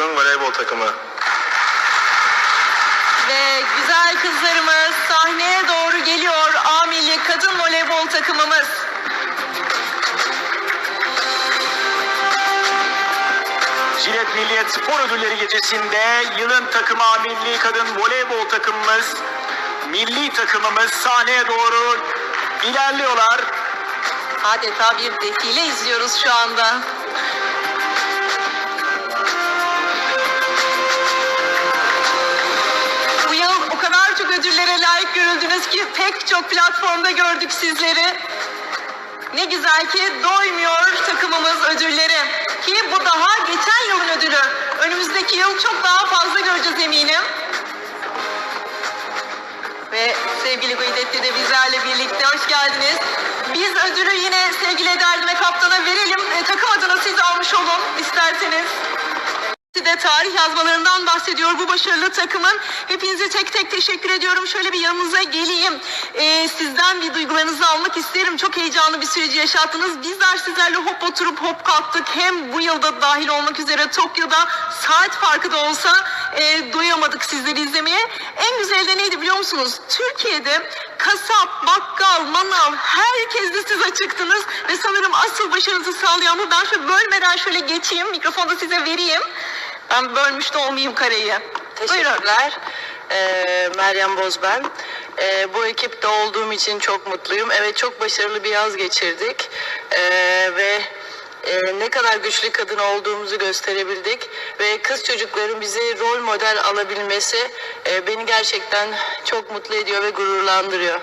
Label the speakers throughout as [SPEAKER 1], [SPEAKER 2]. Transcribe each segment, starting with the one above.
[SPEAKER 1] Kadın Voleybol Takımı.
[SPEAKER 2] Ve güzel kızlarımız sahneye doğru geliyor. A Milli Kadın Voleybol takımımız.
[SPEAKER 3] Jilet Milliyet Spor Ödülleri gecesinde yılın takımı A milli kadın voleybol takımımız, milli takımımız sahneye doğru ilerliyorlar.
[SPEAKER 2] Adeta bir defile izliyoruz şu anda. Ödüllere layık görüldünüz ki pek çok platformda gördük sizleri. Ne güzel ki doymuyor takımımız ödülleri. Ki bu daha geçen yılın ödülü. Önümüzdeki yıl çok daha fazla göreceğiz eminim. Ve sevgili Guidetti de bizlerle birlikte hoş geldiniz. Biz ödülü yine sevgili Ederdi ve kaptana verelim. E, takım adına siz almış olun isterseniz. De tarih yazmalarından bahsediyor bu başarılı takımın. Hepinize tek tek teşekkür ediyorum. Şöyle bir yanınıza geleyim. Ee, sizden bir duygularınızı almak isterim. Çok heyecanlı bir süreci yaşattınız. Bizler sizlerle hop oturup hop kalktık. Hem bu yılda dahil olmak üzere Tokyo'da saat farkı da olsa e, doyamadık sizleri izlemeye. En güzeli de neydi biliyor musunuz? Türkiye'de kasap, bakkal, manav herkes de siz açıktınız. Ve sanırım asıl başarınızı sağlayan bu. Ben şöyle bölmeden şöyle geçeyim. Mikrofonu da size vereyim. Ben bölmüş de olmayayım kareyi.
[SPEAKER 4] Teşekkürler. Ee, Meryem Boz ben. Ee, bu ekipte olduğum için çok mutluyum. Evet çok başarılı bir yaz geçirdik. Ee, ve e, ne kadar güçlü kadın olduğumuzu gösterebildik. Ve kız çocukların bizi rol model alabilmesi e, beni gerçekten çok mutlu ediyor ve gururlandırıyor.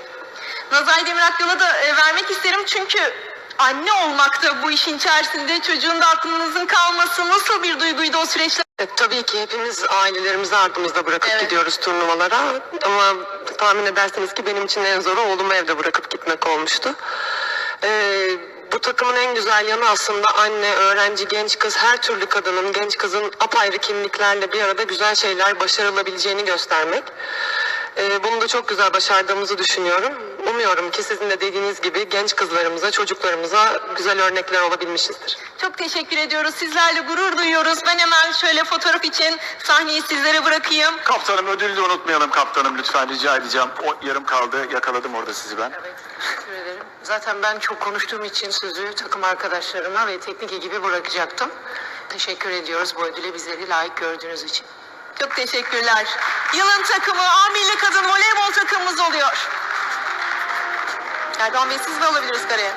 [SPEAKER 2] Nazay Demirakyol'a da e, vermek isterim çünkü anne olmak da bu işin içerisinde çocuğun da aklınızın kalması nasıl bir duyguydu o süreçler?
[SPEAKER 5] E, tabii ki hepimiz ailelerimizi ardımızda bırakıp
[SPEAKER 2] Evet.
[SPEAKER 5] gidiyoruz turnuvalara. Ama tahmin edersiniz ki benim için en zoru oğlumu evde bırakıp gitmek olmuştu. E, bu takımın en güzel yanı aslında anne, öğrenci, genç kız, her türlü kadının, genç kızın apayrı kimliklerle bir arada güzel şeyler başarılabileceğini göstermek. E, bunu da çok güzel başardığımızı düşünüyorum. Umuyorum ki sizin de dediğiniz gibi genç kızlarımıza, çocuklarımıza güzel örnekler olabilmişizdir.
[SPEAKER 2] Çok teşekkür ediyoruz. Sizlerle gurur duyuyoruz. Ben hemen şöyle fotoğraf için sahneyi sizlere bırakayım.
[SPEAKER 3] Kaptanım ödülü de unutmayalım kaptanım lütfen rica edeceğim. O yarım kaldı yakaladım orada sizi ben.
[SPEAKER 5] Teşekkür ederim. Zaten ben çok konuştuğum için sözü takım arkadaşlarıma ve teknik ekibi bırakacaktım. Teşekkür ediyoruz bu ödüle bizleri layık gördüğünüz için.
[SPEAKER 2] Çok teşekkürler. Yılın takımı A Milli Kadın Voleybol takımımız oluyor. Erdoğan Bey siz mi alabiliriz kareye?